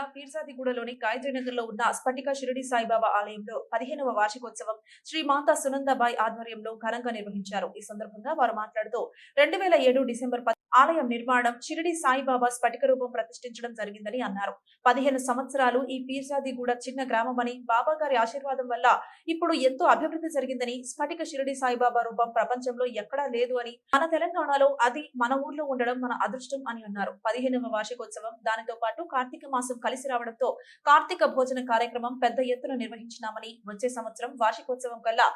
జిల్లా పీర్సాదిగూడలోని గాయత్రీనగర్లో ఉన్న స్ఫటిక షిరిడి సాయిబాబా ఆలయంలో పదిహేనవ వార్షికోత్సవం శ్రీ మాతా సునందాబాయి ఆధ్వర్యంలో ఘనంగా నిర్వహించారు. ఈ సందర్భంగా వారు మాట్లాడుతూ రెండు వేల ఏడు డిసెంబర్ ఆలయం నిర్మాణం షిరిడి సాయిబాబా స్ఫటిక రూపం ప్రతిష్ఠించడం జరిగిందని అన్నారు. పదిహేను సంవత్సరాలు ఈ పీర్జాదిగూడ చిన్న గ్రామమని బాబా గారి ఆశీర్వాదం వల్ల ఇప్పుడు ఎంతో అభివృద్ధి జరిగిందని స్ఫటిక షిరిడి సాయిబాబా రూపం ప్రపంచంలో ఎక్కడా లేదు అని మన తెలంగాణలో అది మన ఊర్లో ఉండడం మన అదృష్టం అని అన్నారు. పదిహేనవ వార్షికోత్సవం దానితో పాటు కార్తీక మాసం కలిసి రావడంతో కార్తీక భోజన కార్యక్రమం పెద్ద ఎత్తున నిర్వహించినామని వచ్చే సంవత్సరం వార్షికోత్సవం కల్లా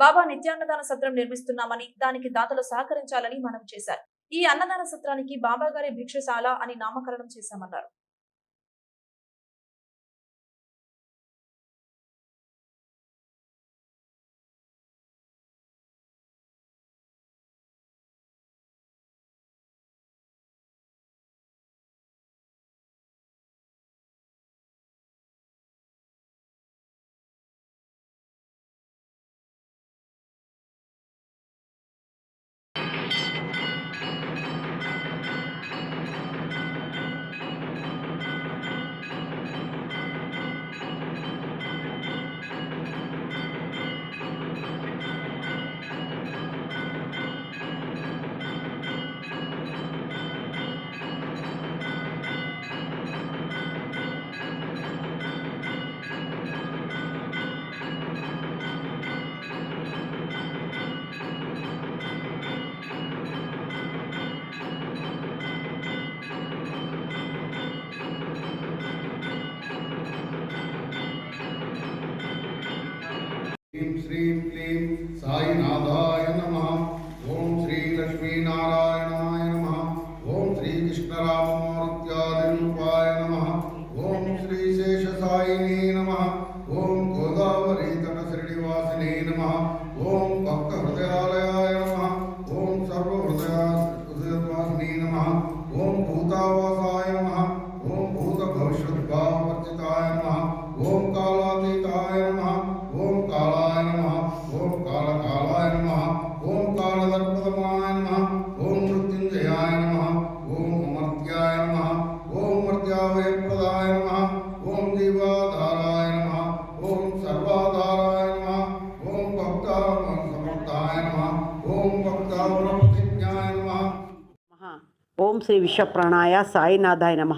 బాబా నిత్యాన్నదాన సత్రం నిర్మిస్తున్నామని దానికి దాతలు సహకరించాలని మనం చేశారు. ఈ అన్నదాన సత్రానికి బాబా గారి భిక్షశాల అని నామకరణం చేశామన్నారు. ह्रीं श्रीं क्लीं साईनाथाय नमः ॐ श्रीलक्ष्मीनारायणाय नमः ॐ श्रीकृष्णराममूर्त्यादिरूपाय नमः ॐ श्रीशेषसायिने नमः ॐ శ్రీ విశ్వప్రాణాయ సాయినాథాయ నమ.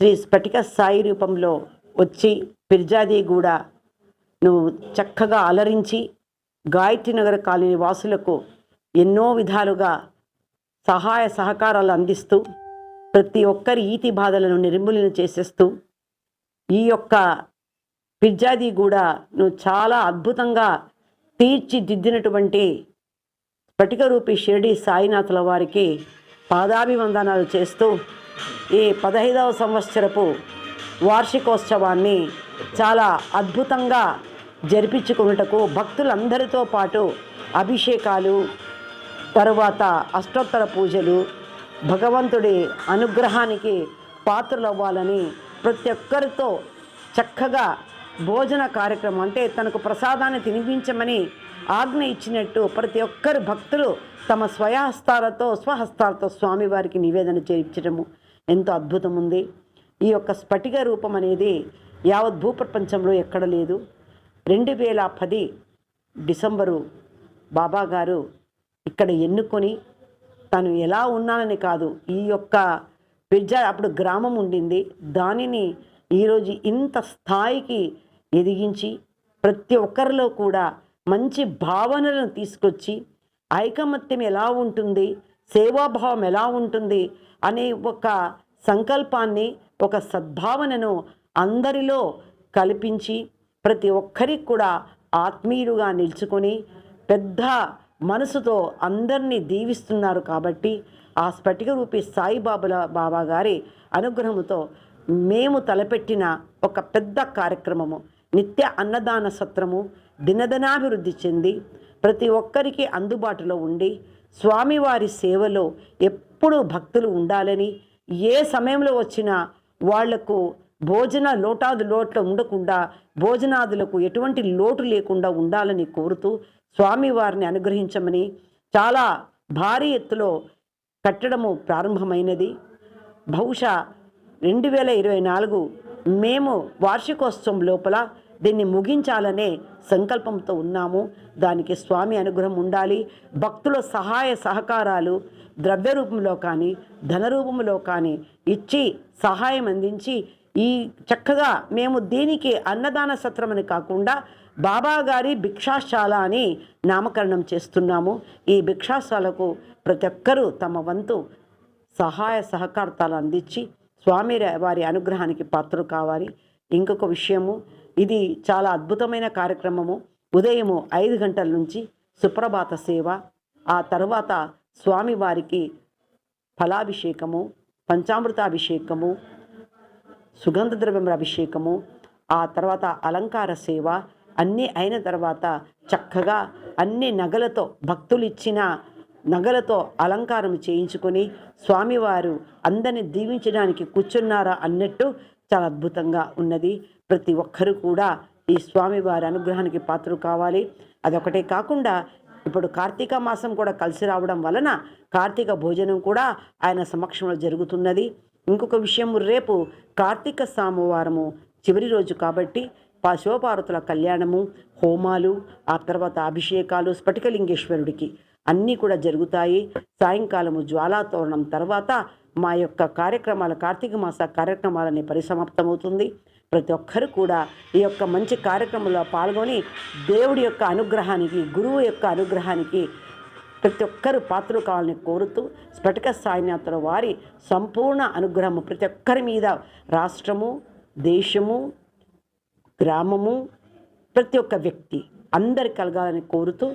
శ్రీ స్ఫటిక సాయి రూపంలో వచ్చి పిర్జాదిగూడ నువ్వు చక్కగా అలరించి గాయత్రి నగర కాలనీ వాసులకు ఎన్నో విధాలుగా సహాయ సహకారాలు అందిస్తూ ప్రతి ఒక్కరి ఈతి బాధలను నిర్మూలన చేసేస్తూ ఈ యొక్క పిర్జాదిగూడ నువ్వు చాలా అద్భుతంగా తీర్చిదిద్దినటువంటి స్ఫటిక రూపి షిరిడి సాయినాథుల వారికి పాదాభివందనాలు చేస్తూ ఈ పదహైదవ సంవత్సరపు వార్షికోత్సవాన్ని చాలా అద్భుతంగా జరిపించుకున్నటకు భక్తులందరితో పాటు అభిషేకాలు తరువాత అష్టోత్తర పూజలు భగవంతుడి అనుగ్రహానికి పాత్రలవ్వాలని ప్రతి ఒక్కరితో చక్కగా భోజన కార్యక్రమం. అంటే తనకు ప్రసాదాన్ని తినిపించమని ఆజ్ఞ ఇచ్చినట్టు ప్రతి ఒక్కరు భక్తులు తమ స్వయహస్తాలతో స్వహస్తాలతో స్వామివారికి నివేదన చేయించడము ఎంతో అద్భుతం ఉంది. ఈ యొక్క స్ఫటిక రూపం అనేది యావత్ భూప్రపంచంలో ఎక్కడ లేదు. రెండు వేల పది డిసెంబరు బాబా గారు ఇక్కడ ఎన్నుకొని తను ఎలా ఉన్నానని కాదు ఈ యొక్క విద్య అప్పుడు గ్రామం ఉండింది. దానిని ఈరోజు ఇంత స్థాయికి ఎదిగించి ప్రతి ఒక్కరిలో కూడా మంచి భావనలను తీసుకొచ్చి ఐకమత్యం ఎలా ఉంటుంది సేవాభావం ఎలా ఉంటుంది అనే ఒక సంకల్పాన్ని ఒక సద్భావనను అందరిలో కల్పించి ప్రతి ఒక్కరికి కూడా ఆత్మీయుడుగా నిలుచుకొని పెద్ద మనసుతో అందరినీ దీవిస్తున్నారు కాబట్టి ఆ స్ఫటిక రూపి సాయిబాబుల బాబా గారి అనుగ్రహంతో మేము తలపెట్టిన ఒక పెద్ద కార్యక్రమము. నిత్య అన్నదాన సత్రము దినదినాభివృద్ధి చెంది ప్రతి ఒక్కరికి అందుబాటులో ఉండి స్వామివారి సేవలో ఎప్పుడూ భక్తులు ఉండాలని ఏ సమయంలో వచ్చినా వాళ్ళకు భోజన లోటాదు లోట్లు ఉండకుండా భోజనాదులకు ఎటువంటి లోటు లేకుండా ఉండాలని కోరుతూ స్వామివారిని అనుగ్రహించమని చాలా భారీ ఎత్తులో కట్టడము ప్రారంభమైనది. బహుశా రెండు వేల ఇరవై నాలుగు మేము వార్షికోత్సవం లోపల దీన్ని ముగించాలనే సంకల్పంతో ఉన్నాము. దానికి స్వామి అనుగ్రహం ఉండాలి. భక్తుల సహాయ సహకారాలు ద్రవ్య రూపంలో కానీ ధన రూపంలో కానీ ఇచ్చి సహాయం అందించి ఈ చక్కగా మేము దీనికి అన్నదాన సత్రం అని కాకుండా బాబా గారి భిక్షాశాల అని నామకరణం చేస్తున్నాము. ఈ భిక్షాశాలకు ప్రతి ఒక్కరూ తమ వంతు సహాయ సహకారాలు అందించి స్వామి వారి అనుగ్రహానికి పాత్రలు కావాలి. ఇంకొక విషయము ఇది చాలా అద్భుతమైన కార్యక్రమము. ఉదయము ఐదు గంటల నుంచి సుప్రభాత సేవ ఆ తర్వాత స్వామి వారికి ఫలాభిషేకము పంచామృతాభిషేకము సుగంధ ద్రవ్యముల అభిషేకము ఆ తర్వాత అలంకార సేవ అన్నీ అయిన తర్వాత చక్కగా అన్ని నగలతో భక్తులు ఇచ్చిన నగలతో అలంకారం చేయించుకొని స్వామివారు అందరిని దీవించడానికి కూర్చున్నారా అన్నట్టు చాలా అద్భుతంగా ఉన్నది. ప్రతి ఒక్కరూ కూడా ఈ స్వామివారి అనుగ్రహానికి పాత్రలు కావాలి. అదొకటే కాకుండా ఇప్పుడు కార్తీక మాసం కూడా కలిసి రావడం వలన కార్తీక భోజనం కూడా ఆయన సమక్షంలో జరుగుతున్నది. ఇంకొక విషయం రేపు కార్తీక సోమవారము చివరి రోజు కాబట్టి శివపార్వతుల కళ్యాణము హోమాలు ఆ తర్వాత అభిషేకాలు స్ఫటికలింగేశ్వరుడికి. అన్నీ కూడా జరుగుతాయి. సాయంకాలము జ్వాలాతోరణం తర్వాత మా యొక్క కార్యక్రమాల కార్తీక మాస కార్యక్రమాలని పరిసమాప్తమవుతుంది. ప్రతి ఒక్కరు కూడా ఈ యొక్క మంచి కార్యక్రమంలో పాల్గొని దేవుడి యొక్క అనుగ్రహానికి గురువు యొక్క అనుగ్రహానికి ప్రతి ఒక్కరు పాత్రలు కావాలని కోరుతూ స్ఫటిక సాయినాథుల వారి సంపూర్ణ అనుగ్రహము ప్రతి ఒక్కరి మీద రాష్ట్రము దేశము గ్రామము ప్రతి ఒక్క వ్యక్తి అందరి కలగాలని కోరుతూ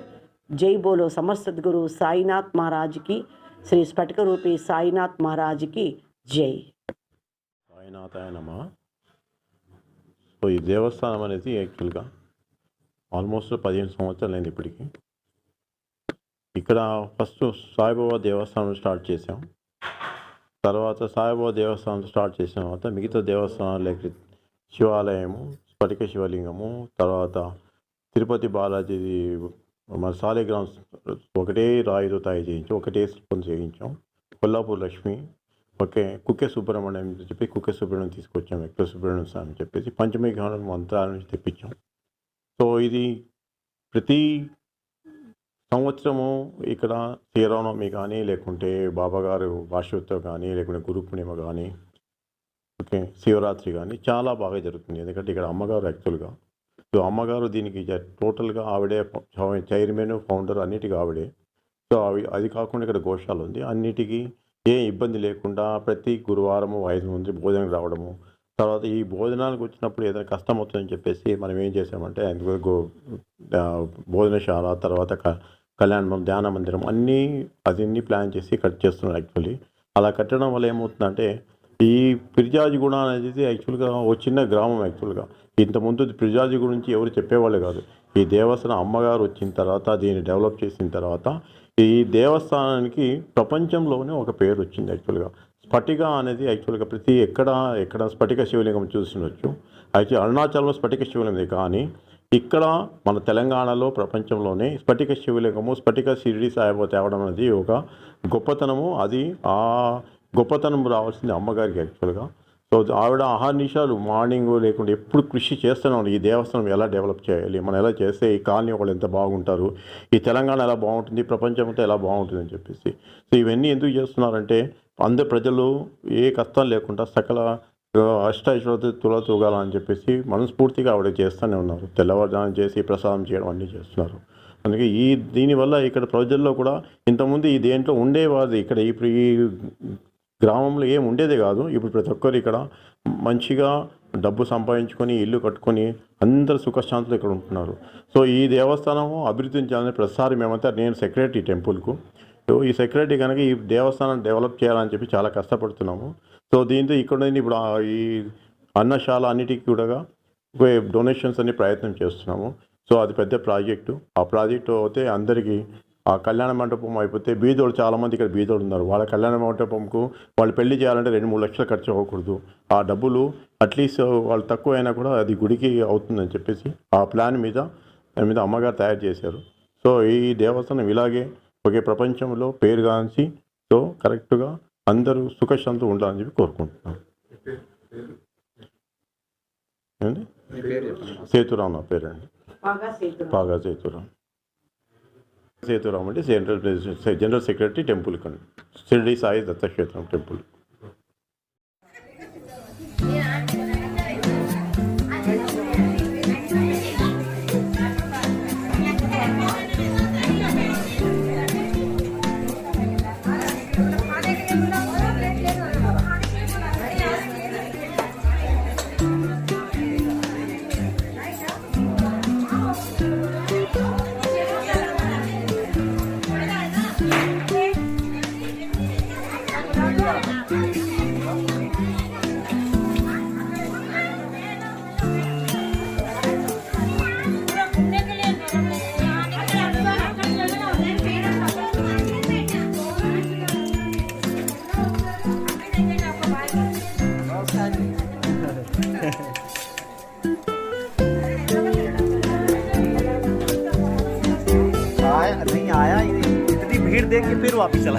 జై బోలో సమస్త గురు సాయినాథ్ మహారాజ్కి శ్రీ స్ఫటిక రూపి సాయినాథ్ మహారాజ్కి జై. సాయినాథాయ నమ. సో ఈ దేవస్థానం అనేది యాక్చువల్గా ఆల్మోస్ట్ పదిహేను సంవత్సరాలు అయింది ఇప్పటికి. ఇక్కడ ఫస్ట్ సాయిబాబా దేవస్థానం స్టార్ట్ చేసాం తర్వాత సాయిబాబా దేవస్థానం స్టార్ట్ చేసిన తర్వాత మిగతా దేవస్థానాలు శివాలయము స్ఫటిక శివలింగము తర్వాత తిరుపతి బాలాజీ మన సాలిగ్రామ్స్ ఒకటే రాయితో తయారు చేయించాం ఒకటే స్పూన్ చేయించాం. కొల్లాపూర్ లక్ష్మి ఓకే కుక్కే సుబ్రహ్మణ్యం అని చెప్పి కుక్కే సుబ్రహ్మణ్యం తీసుకొచ్చాం ఎక్కువ సుబ్రహ్మణ్యం స్వామి చెప్పేసి పంచమీ పంచమిక మంత్రాల నుంచి తెప్పించాం. సో ఇది ప్రతి సంవత్సరము ఇక్కడ శ్రీరామనవమి కానీ లేకుంటే బాబాగారు వార్షికోత్సవం కానీ లేకుంటే గురు పూర్ణిమ కానీ ఓకే శివరాత్రి కానీ చాలా బాగా జరుగుతుంది. ఎందుకంటే ఇక్కడ అమ్మగారు యాక్చువల్గా సో అమ్మగారు దీనికి టోటల్గా ఆవిడే చైర్మన్ ఫౌండర్ అన్నిటికీ ఆవిడే. సో అవి అది కాకుండా ఇక్కడ గోశాల ఉంది. అన్నిటికీ ఏ ఇబ్బంది లేకుండా ప్రతి గురువారము ఐదు మంది భోజనం రావడము. తర్వాత ఈ భోజనానికి వచ్చినప్పుడు ఏదైనా కష్టం అవుతుందని చెప్పేసి మనం ఏం చేసామంటే గో భోజనశాల తర్వాత క- కళ్యాణ ధ్యాన మందిరం అన్నీ అదన్నీ ప్లాన్ చేసి కట్ చేస్తున్నారు యాక్చువల్లీ. అలా కట్టడం వల్ల ఏమవుతుందంటే ఈ పిర్జాజిగూడ అనేది యాక్చువల్గా ఓ చిన్న గ్రామం యాక్చువల్గా. ఇంతకుముందు ప్రిజాజి గురించి ఎవరు చెప్పేవాళ్ళు కాదు. ఈ దేవస్థానం అమ్మగారు వచ్చిన తర్వాత దీన్ని డెవలప్ చేసిన తర్వాత ఈ దేవస్థానానికి ప్రపంచంలోనే ఒక పేరు వచ్చింది యాక్చువల్గా. స్ఫటిక అనేది యాక్చువల్గా ప్రతి ఎక్కడ ఎక్కడ స్ఫటిక శివలింగం చూసినొచ్చు. యాక్చువల్ అరుణాచలంలో స్ఫటిక శివలింగం కానీ ఇక్కడ మన తెలంగాణలో ప్రపంచంలోనే స్ఫటిక శివలింగము స్ఫటిక షిరిడి సాయిబాబా తేవడం అనేది ఒక గొప్పతనము. అది ఆ గొప్పతనం రావాల్సింది అమ్మగారికి యాక్చువల్గా. సో ఆవిడ ఆహార్నిషాలు మార్నింగ్ లేకుండా ఎప్పుడు కృషి చేస్తున్నాం ఈ దేవస్థానం ఎలా డెవలప్ చేయాలి మనం ఎలా చేస్తే ఈ కాలనీ వాళ్ళు ఎంత బాగుంటారు ఈ తెలంగాణ ఎలా బాగుంటుంది ప్రపంచం అంతా ఎలా బాగుంటుంది అని చెప్పేసి. సో ఇవన్నీ ఎందుకు చేస్తున్నారంటే అందరు ప్రజలు ఏ కష్టం లేకుండా సకల అష్టైశ్వర్య తూగాలని చెప్పేసి మనస్ఫూర్తిగా ఆవిడ చేస్తూనే ఉన్నారు. తెల్లవారుజానం చేసి ప్రసాదం చేయడం అన్నీ చేస్తున్నారు. అందుకే ఈ దీనివల్ల ఇక్కడ ప్రజల్లో కూడా ఇంతకుముందు ఈ దేంట్లో ఉండేవాది ఇక్కడ ఇప్పుడు ఈ గ్రామంలో ఏం ఉండేదే కాదు. ఇప్పుడు ప్రతి ఒక్కరు ఇక్కడ మంచిగా డబ్బు సంపాదించుకొని ఇల్లు కట్టుకొని అందరు సుఖశాంతులు ఇక్కడ ఉంటున్నారు. సో ఈ దేవస్థానం అభివృద్ధి చేయాలని ప్రతిసారి మేమంతా నేను సెక్రటరీ టెంపుల్కు. సో ఈ సెక్రటరీ కనుక ఈ దేవస్థానం డెవలప్ చేయాలని చెప్పి చాలా కష్టపడుతున్నాము. సో దీంతో ఇక్కడ నుండి ఇప్పుడు ఈ అన్నశాల అన్నిటికీ కూడా డొనేషన్స్ అన్ని ప్రయత్నం చేస్తున్నాము. సో అది పెద్ద ప్రాజెక్టు. ఆ ప్రాజెక్టు అయితే అందరికీ ఆ కళ్యాణ మండపం అయిపోతే బీదోడు చాలామంది ఇక్కడ బీదోడు ఉన్నారు. వాళ్ళ కళ్యాణ మండపంకు వాళ్ళు పెళ్ళి చేయాలంటే రెండు మూడు లక్షలు ఖర్చు అవ్వకూడదు. ఆ డబ్బులు అట్లీస్ట్ వాళ్ళు తక్కువ అయినా కూడా అది గుడికి అవుతుందని చెప్పేసి ఆ ప్లాన్ మీద దాని మీద అమ్మగారు తయారు చేశారు. సో ఈ దేవస్థానం ఇలాగే ఒకే ప్రపంచంలో పేరుగాంచి సో కరెక్ట్గా అందరూ సుఖశాంతి ఉండాలని చెప్పి కోరుకుంటున్నాను. ఏంటి సేతురాం నా పేరండి. పాగా సేతురాం. సేతురాం అంటే జనరల్ జనరల్ సెక్రటరీ టెంపుల్ కండి షిరిడి సాయి దత్తక్షేత్రం టెంపుల్. आया इतनी भीड़ देख के फिर वापस चला